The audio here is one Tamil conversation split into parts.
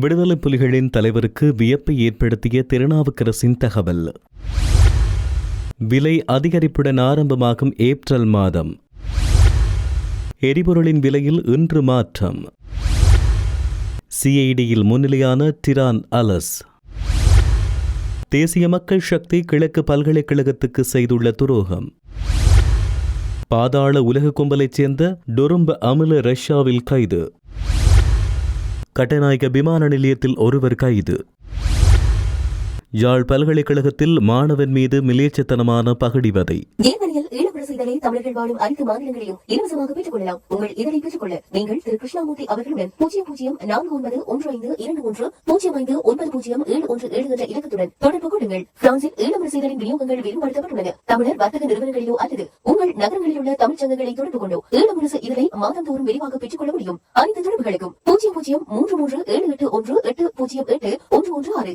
விடுதலை புலிகளின் தலைவருக்கு வியப்பை ஏற்படுத்திய திருநாவுக்கரசின் தகவல். விலை அதிகரிப்புடன் ஆரம்பமாகும் ஏப்ரல் மாதம். எரிபொருளின் விலையில் இன்று மாற்றம். சிஐடியில் முன்னிலையான டிரான் அலஸ். தேசிய மக்கள் சக்தி கிழக்கு பல்கலைக்கழகத்துக்கு செய்துள்ள துரோகம். பாதாள உலக கும்பலைச் சேர்ந்த டொரும்ப அமில ரஷ்யாவில் கைது. கட்டநாயக்க விமான நிலையத்தில் ஒருவர் கைது. யாழ் பல்கலைக்கழகத்தில் மாணவன் மீது மிலேச்சத்தனமான பகடிவதை செய்தலை தமிழர்கள் வாழும் அனைத்து மாநிலங்களையும் இலவசமாக பெற்றுக் கொள்ளலாம் உங்கள் இதனை பெற்றுக் கொள்ள நீங்கள் திரு. கிருஷ்ணாமூர்த்தி அவர்களுடன் பூஜ்ஜியம் பூஜ்ஜியம் நான்கு ஒன்பது ஒன்று ஐந்து இரண்டு ஒன்று பூஜ்ஜியம் ஐந்து ஒன்பது பூஜ்ஜியம் ஏழு ஒன்று ஏழு என்ற இலக்கத்துடன் தொடர்பு கொள்ளுங்கள். பிரான்சில் செய்தலின் விநியோகங்கள் விரிவுபடுத்தப்பட்டுள்ளன. தமிழர் வர்த்தக நிறுவனங்களிலோ அல்லது உங்கள் நகரங்களில் உள்ள சங்கங்களை தொடர்பு கொண்டோ ஈழமுரசு இதழை மாதந்தோறும் விரிவாக பெற்றுக் கொள்ள முடியும். அனைத்து தொடர்புகளுக்கும் பூஜ்ஜியம் பூஜ்ஜியம் மூன்று மூன்று ஏழு எட்டு ஒன்று எட்டு பூஜ்ஜியம் எட்டு ஒன்று ஒன்று ஆறு.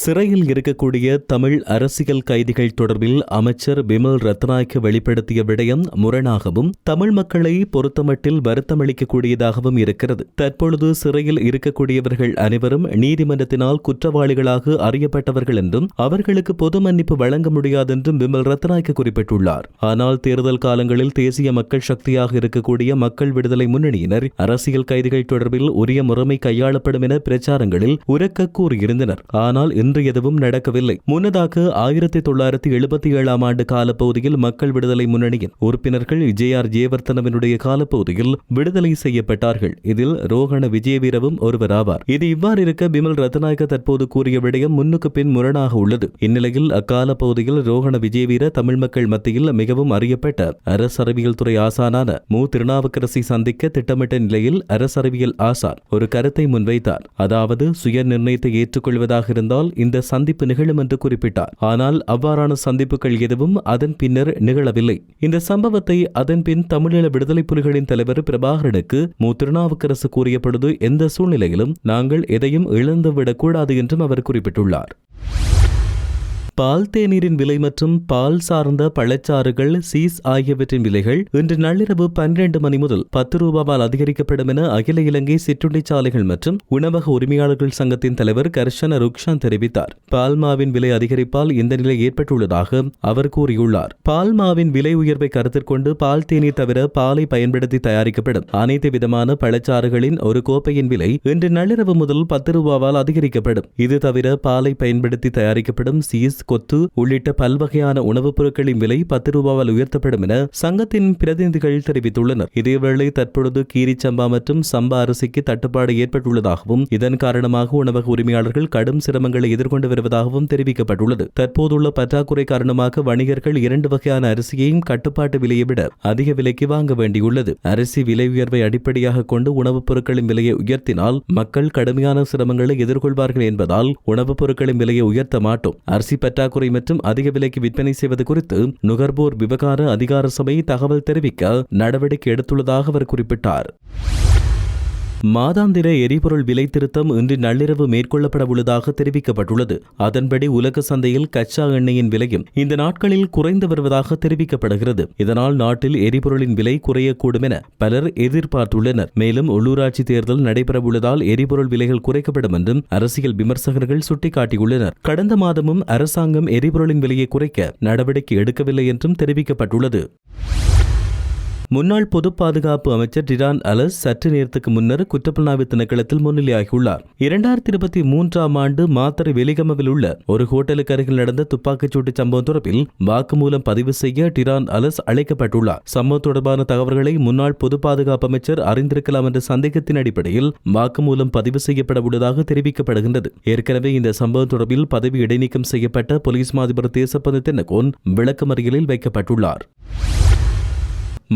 சிறையில் இருக்கக்கூடிய தமிழ் அரசியல் கைதிகள் தொடர்பில் அமைச்சர் பிமல் ரத்நாயக்க வெளிப்படுத்திய விடயம் முரணாகவும் தமிழ் மக்களை பொறுத்தமட்டில் வருத்தமளிக்கக்கூடியதாகவும் இருக்கிறது. தற்பொழுது சிறையில் இருக்கக்கூடியவர்கள் அனைவரும் நீதிமன்றத்தினால் குற்றவாளிகளாக அறியப்பட்டவர்கள் என்றும் அவர்களுக்கு பொது மன்னிப்பு வழங்க முடியாதென்றும் பிமல் ரத்நாயக்க குறிப்பிட்டுள்ளார். ஆனால் தேர்தல் காலங்களில் தேசிய மக்கள் சக்தியாக இருக்கக்கூடிய மக்கள் விடுதலை முன்னணியினர் அரசியல் கைதிகள் தொடர்பில் உரிய முறைமை கையாளப்படும் என பிரச்சாரங்களில் உரக்க கூறியிருந்தனர். ஆனால் இன்று எதுவும் நடக்கவில்லை. முன்னதாக ஆயிரத்தி தொள்ளாயிரத்தி எழுபத்தி ஏழாம் ஆண்டு காலப்பகுதியில் மக்கள் விடுதலை முன்னணியின் உறுப்பினர்கள் ஜே ஆர் ஜெயவர்த்தனவினுடைய காலப்பகுதியில் விடுதலை செய்யப்பட்டார்கள். இதில் ரோகண விஜயவீரவும் ஒருவர் ஆவார் இது இவ்வாறு இருக்க பிமல் ரத்நாயக்க தற்போது கூறிய விடயம் முன்னுக்கு பின் முரணாக உள்ளது. இந்நிலையில் அக்கால பகுதியில் ரோகண விஜயவீர தமிழ் மக்கள் மத்தியில் மிகவும் அறியப்பட்ட அரசறிவியல் துறை ஆசானான மு. திருநாவுக்கரசி சந்திக்க திட்டமிட்ட நிலையில் அரசறிவியல் ஆசான் ஒரு கருத்தை முன்வைத்தார். அதாவது சுய நிர்ணயத்தை ஏற்றுக்கொள்வதாக இருந்தால் இந்த சந்திப்பு நிகழும் என்று குறிப்பிட்டார். ஆனால் அவ்வாறான சந்திப்புகள் எதுவும் அதன் பின்னர் நிகழவில்லை. இந்த சம்பவத்தை அதன் பின் தமிழீழ விடுதலை புலிகளின் தலைவர் பிரபாகரனுக்கு மு திருநாவுக்கரசு கூறிய பொழுது எந்த சூழ்நிலையிலும் நாங்கள் எதையும் இழந்துவிடக் கூடாது என்றும் அவர் குறிப்பிட்டுள்ளார். பால் தேநீரின் விலை மற்றும் பால் சார்ந்த பழச்சாறுகள் சீஸ் ஆகியவற்றின் விலைகள் இன்று நள்ளிரவு பன்னிரண்டு மணி முதல் பத்து ரூபாவால் அதிகரிக்கப்படும் என அகில இலங்கை சிற்றுண்டிச்சாலைகள் மற்றும் உணவக உரிமையாளர்கள் சங்கத்தின் தலைவர் கர்ஷன ருக்ஷான் தெரிவித்தார். பால்மாவின் விலை அதிகரிப்பால் இந்த நிலை ஏற்பட்டுள்ளதாக அவர் கூறியுள்ளார். பால்மாவின் விலை உயர்வை கருத்தில் கொண்டு பால் தேநீர் தவிர பாலை பயன்படுத்தி தயாரிக்கப்படும் அனைத்து விதமான பழச்சாறுகளின் ஒரு கோப்பையின் விலை இன்று நள்ளிரவு முதல் பத்து ரூபாவால் அதிகரிக்கப்படும். இது தவிர பாலை பயன்படுத்தி தயாரிக்கப்படும் சீஸ் கொத்து உள்ளிட்ட பல்வகையான உணவுப் பொருட்களின் விலை பத்து ரூபாவால் உயர்த்தப்படும் என சங்கத்தின் பிரதிநிதிகள் தெரிவித்துள்ளனர். இதேவேளை தற்பொழுது கீரிச்சம்பா மற்றும் சம்பா அரிசிக்கு தட்டுப்பாடு ஏற்பட்டுள்ளதாகவும் இதன் காரணமாக உணவக உரிமையாளர்கள் கடும் சிரமங்களை எதிர்கொண்டு வருவதாகவும் தெரிவிக்கப்பட்டுள்ளது. தற்போதுள்ள பற்றாக்குறை காரணமாக வணிகர்கள் இரண்டு வகையான அரிசியையும் கட்டுப்பாட்டு விலையை விட அதிக விலைக்கு வாங்க வேண்டியுள்ளது. அரிசி விலை உயர்வை அடிப்படையாக கொண்டு உணவுப் பொருட்களின் விலையை உயர்த்தினால் மக்கள் கடுமையான சிரமங்களை எதிர்கொள்வார்கள் என்பதால் உணவுப் பொருட்களின் விலையை உயர்த்த மாட்டோம். அரிசி பற்றாக்குறை மற்றும் அதிக விலைக்கு விற்பனை செய்வது குறித்து நுகர்வோர் விவகார அதிகார சபை தகவல் தெரிவிக்க நடவடிக்கை எடுத்துள்ளதாக அவர் குறிப்பிட்டார். மாதாந்திர எரிபொருள் விலை திருத்தம் இன்று நள்ளிரவு மேற்கொள்ளப்பட உள்ளதாக தெரிவிக்கப்பட்டுள்ளது. அதன்படி உலக சந்தையில் கச்சா எண்ணெயின் விலையும் இந்த நாட்களில் குறைந்து வருவதாக தெரிவிக்கப்படுகிறது. இதனால் நாட்டில் எரிபொருளின் விலை குறையக்கூடும் என பலர் எதிர்பார்த்துள்ளனர். மேலும் உள்ளூராட்சி தேர்தல் நடைபெறவுள்ளதால் எரிபொருள் விலைகள் குறைக்கப்படும் என்றும் அரசியல் விமர்சகர்கள் சுட்டிக்காட்டியுள்ளனர். கடந்த மாதமும் அரசாங்கம் எரிபொருளின் விலையை குறைக்க நடவடிக்கை எடுக்கவில்லை என்றும் தெரிவிக்கப்பட்டுள்ளது. முன்னாள் பொது பாதுகாப்பு அமைச்சர் டிரான் அலஸ் சற்று நேரத்துக்கு முன்னர் குற்றப்புலனாய்வு திணைக்களத்தில் முன்னிலையாகியுள்ளார். இரண்டாயிரத்தி இருபத்தி மூன்றாம் ஆண்டு மாத்தரை வெலிகமவில் உள்ள ஒரு ஹோட்டலுக்கு அருகில் நடந்த துப்பாக்கிச்சூட்டு சம்பவம் தொடர்பில் வாக்குமூலம் பதிவு செய்ய டிரான் அலஸ் அழைக்கப்பட்டுள்ளார். சம்பவம் தொடர்பான தகவல்களை முன்னாள் பொது பாதுகாப்பு அமைச்சர் அறிந்திருக்கலாம் என்ற சந்தேகத்தின் அடிப்படையில் வாக்குமூலம் பதிவு செய்யப்பட உள்ளதாக தெரிவிக்கப்படுகின்றது. ஏற்கனவே இந்த சம்பவம் தொடர்பில் பதவி இடைநீக்கம் செய்யப்பட்ட போலீஸ் மாதிபர் தேசப்பந்து தென்னகோன் விளக்கமறியலில் வைக்கப்பட்டுள்ளார்.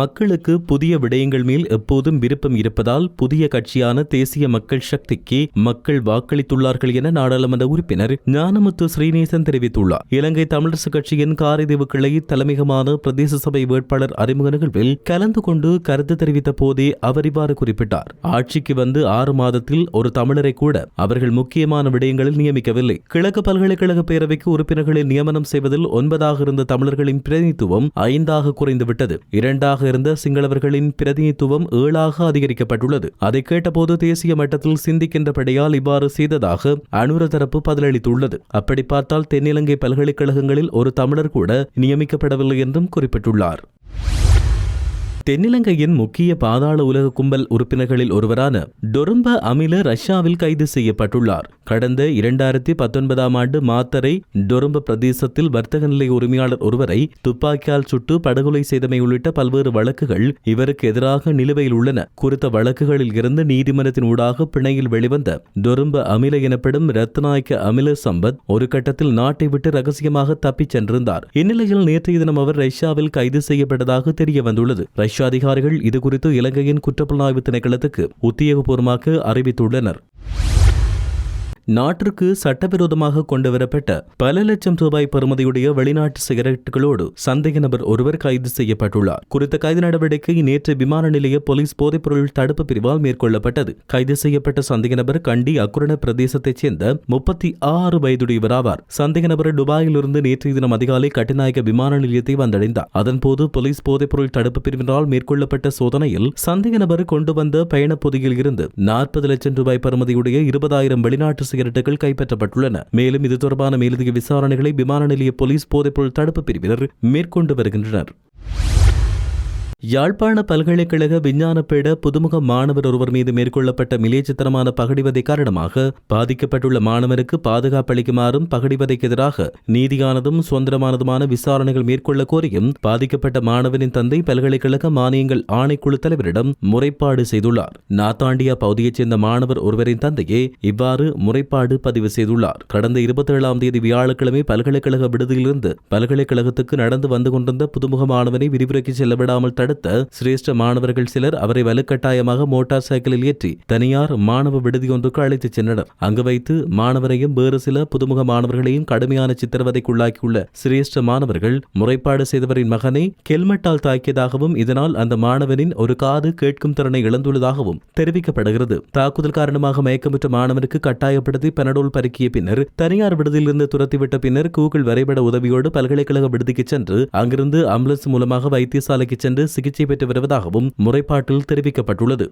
மக்களுக்கு புதிய விடயங்கள் மேல் எப்போதும் விருப்பம் இருப்பதால் புதிய கட்சியான தேசிய மக்கள் சக்திக்கு மக்கள் வாக்களித்துள்ளார்கள் என நாடாளுமன்ற உறுப்பினர் ஞானமுத்து ஸ்ரீநேசன் தெரிவித்துள்ளார். இலங்கை தமிழரசு கட்சியின் காரைதீவு கிளை தலைமையகமான பிரதேச சபை வேட்பாளர் அறிமுக நிகழ்வில் கலந்து கொண்டு கருத்து தெரிவித்த போதே அவர் இவ்வாறு குறிப்பிட்டார். ஆட்சிக்கு வந்து ஆறு மாதத்தில் ஒரு தமிழரை கூட அவர்கள் முக்கியமான விடயங்களில் நியமிக்கவில்லை. கிழக்கு பல்கலைக்கழக பேரவைக்கு உறுப்பினர்களை நியமனம் செய்வதில் ஒன்பதாக இருந்த தமிழர்களின் பிரதிநிதித்துவம் ஐந்தாக குறைந்துவிட்டது. இரண்டாக இருந்த சிங்களவர்களின் பிரதிநிதித்துவம் ஏழாக அதிகரிக்கப்பட்டுள்ளது. அதை கேட்டபோது தேசிய மட்டத்தில் சிந்திக்கின்றபடியால் இவ்வாறு செய்ததாக அனுர தரப்பு பதிலளித்துள்ளது. அப்படி பார்த்தால் தென்னிலங்கை பல்கலைக்கழகங்களில் ஒரு தமிழர் கூட நியமிக்கப்படவில்லை என்றும் குறிப்பிட்டுள்ளார். தென்னிலங்கையின் முக்கிய பாதாள உலக கும்பல் உறுப்பினர்களில் ஒருவரான டொரும்ப அமில ரஷ்யாவில் கைது செய்யப்பட்டுள்ளார். கடந்த இரண்டாயிரத்தி பத்தொன்பதாம் ஆண்டு மாத்தரை டொரும்ப பிரதேசத்தில் வர்த்தக நிலைய உரிமையாளர் ஒருவரை துப்பாக்கியால் சுட்டு படுகொலை செய்தமை உள்ளிட்ட பல்வேறு வழக்குகள் இவருக்கு எதிராக நிலுவையில் உள்ளன. குறித்த வழக்குகளில் இருந்து நீதிமன்றத்தின் ஊடாக பிணையில் வெளிவந்த டொரும்ப அமில எனப்படும் ரத்நாயக்க அமில சம்பத் ஒரு கட்டத்தில் நாட்டை விட்டு ரகசியமாக தப்பிச் சென்றிருந்தார். இந்நிலையில் நேற்றைய தினம் அவர் ரஷ்யாவில் கைது செய்யப்பட்டதாக தெரிய வந்துள்ளது ரஷ்ய அதிகாரிகள் இதுகுறித்து இலங்கையின் குற்றப்புலனாய்வு திணைக்களத்துக்கு உத்தியோகபூர்வமாக அறிவித்துள்ளனர். நாட்டிற்கு சட்டவிரோதமாக கொண்டுவரப்பட்ட பல லட்சம் ரூபாய் பெறுமதியுடைய வெளிநாட்டு சிகரெட்டுகளோடு சந்தேக நபர் ஒருவர் கைது செய்யப்பட்டுள்ளார். குறித்த கைது நடவடிக்கை நேற்று விமான நிலைய போலீஸ் போதைப்பொருள் தடுப்பு பிரிவால் மேற்கொள்ளப்பட்டது. கைது செய்யப்பட்ட சந்தேக நபர் கண்டி அக்குரண பிரதேசத்தைச் சேர்ந்த முப்பத்தி ஆறு வயதுடையவராவார். சந்தேக நபர் துபாயிலிருந்து நேற்றைய தினம் அதிகாலை கட்டுநாயக விமான நிலையத்தை வந்தடைந்தார். அதன்போது போலீஸ் போதைப்பொருள் தடுப்பு பிரிவினரால் மேற்கொள்ளப்பட்ட சோதனையில் சந்தேக நபர் கொண்டு வந்த பயணப் பொதியில் இருந்து நாற்பது லட்சம் ரூபாய் பெறுமதியுடைய இருபதாயிரம் வெளிநாட்டு சிகரெட்டுகள் கைப்பற்றப்பட்டுள்ளன. மேலும் இது தொடர்பான மேலதிக விசாரணைகளை விமான நிலைய போலீஸ் போதைப்பொருள் தடுப்பு பிரிவினர் மேற்கொண்டு வருகின்றனர். யாழ்ப்பாண பல்கலைக்கழக விஞ்ஞான பீட புதுமுக மாணவர் ஒருவர் மீது மேற்கொள்ளப்பட்ட மிலேச்சத்தனமான பகடிவதை காரணமாக பாதிக்கப்பட்டுள்ள மாணவருக்கு பாதுகாப்பு அளிக்குமாறும் பகடிவதைக்கு எதிராக நீதியானதும் சுதந்திரமானதுமான விசாரணைகள் மேற்கொள்ள கோரியும் பாதிக்கப்பட்ட மாணவனின் தந்தை பல்கலைக்கழக மானியங்கள் ஆணைக்குழு தலைவரிடம் முறைப்பாடு செய்துள்ளார். நாத்தாண்டியா பகுதியைச் சேர்ந்த மாணவர் ஒருவரின் தந்தையே இவ்வாறு முறைப்பாடு பதிவு செய்துள்ளார். கடந்த இருபத்தி ஏழாம் தேதி வியாழக்கிழமை பல்கலைக்கழக விடுதியிலிருந்து பல்கலைக்கழகத்துக்கு நடந்து வந்து கொண்டிருந்த புதுமுக மாணவனை விரிவுரைக்கு செல்லவிடாமல் தடு அடுத்த சிரேஷ்ட மாணவர்கள் சிலர் அவரை வலுக்கட்டாயமாக மோட்டார் சைக்கிளில் ஏற்றி தனியார் மாணவ விடுதி ஒன்றுக்கு அழைத்துச் சென்றனர். அங்கு வைத்து மாணவரையும் வேறு சில புதுமுக மாணவர்களையும் கடுமையான சித்திரவதைக்குள்ளாக்கியுள்ள சிரேஷ்ட மாணவர்கள் முறைப்பாடு செய்தவரின் மகனை கெல்மெட்டால் தாக்கியதாகவும் இதனால் அந்த மாணவனின் ஒரு காது கேட்கும் திறனை இழந்துள்ளதாகவும் தெரிவிக்கப்படுகிறது. தாக்குதல் காரணமாக மயக்கமுற்ற மாணவனுக்கு கட்டாயப்படுத்தி பெனடோல் பருக்கிய பின்னர் தனியார் விடுதியிலிருந்து துரத்திவிட்ட பின்னர் கூகுள் வரைபட உதவியோடு பல்கலைக்கழக விடுதிக்கு சென்று அங்கிருந்து ஆம்புலன்ஸ் மூலமாக வைத்தியசாலைக்கு சென்று சிகிச்சை பெற்று வருவதாகவும் முறைப்பாட்டில் தெரிவிக்கப்பட்டுள்ளது.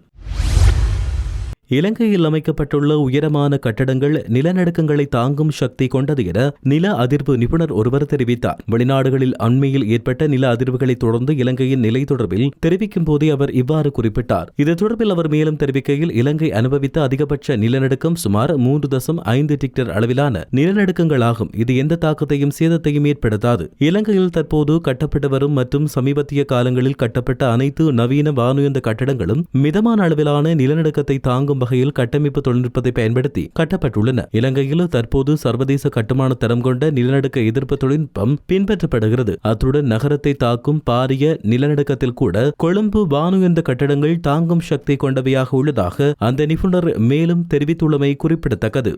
இலங்கையில் அமைக்கப்பட்டுள்ள உயரமான கட்டடங்கள் நிலநடுக்கங்களை தாங்கும் சக்தி கொண்டது என நில அதிர்வு நிபுணர் ஒருவர் தெரிவித்தார். வெளிநாடுகளில் அண்மையில் ஏற்பட்ட நில அதிர்வுகளை தொடர்ந்து இலங்கையின் நிலை தொடர்பில் தெரிவிக்கும் போதே அவர் இவ்வாறு குறிப்பிட்டார். இது தொடர்பில் அவர் மேலும் தெரிவிக்கையில் இலங்கை அனுபவித்த அதிகபட்ச நிலநடுக்கம் சுமார் மூன்று தசம் ஐந்து டிக்டர் அளவிலான நிலநடுக்கங்களாகும். இது எந்த தாக்கத்தையும் சேதத்தையும் ஏற்படுத்தாது. இலங்கையில் தற்போது கட்டப்பட்டு வரும் மற்றும் சமீபத்திய காலங்களில் கட்டப்பட்ட அனைத்து நவீன வானுயர்ந்த கட்டடங்களும் மிதமான அளவிலான நிலநடுக்கத்தை தாங்கும் வகையில் கட்டமைப்பு தொழில்நுட்பத்தை பயன்படுத்தி கட்டப்பட்டுள்ளன. இலங்கையில் தற்போது சர்வதேச கட்டுமான தரம் கொண்ட நிலநடுக்க எதிர்ப்பு தொழில்நுட்பம் பின்பற்றப்படுகிறது. அத்துடன் நகரத்தை தாக்கும் பாரிய நிலநடுக்கத்தில் கூட கொழும்பு வானுயர்ந்த கட்டடங்கள் தாங்கும் சக்தி கொண்டவையாக உள்ளதாக அந்த நிபுணர் மேலும் தெரிவித்துள்ளமை குறிப்பிடத்தக்கது.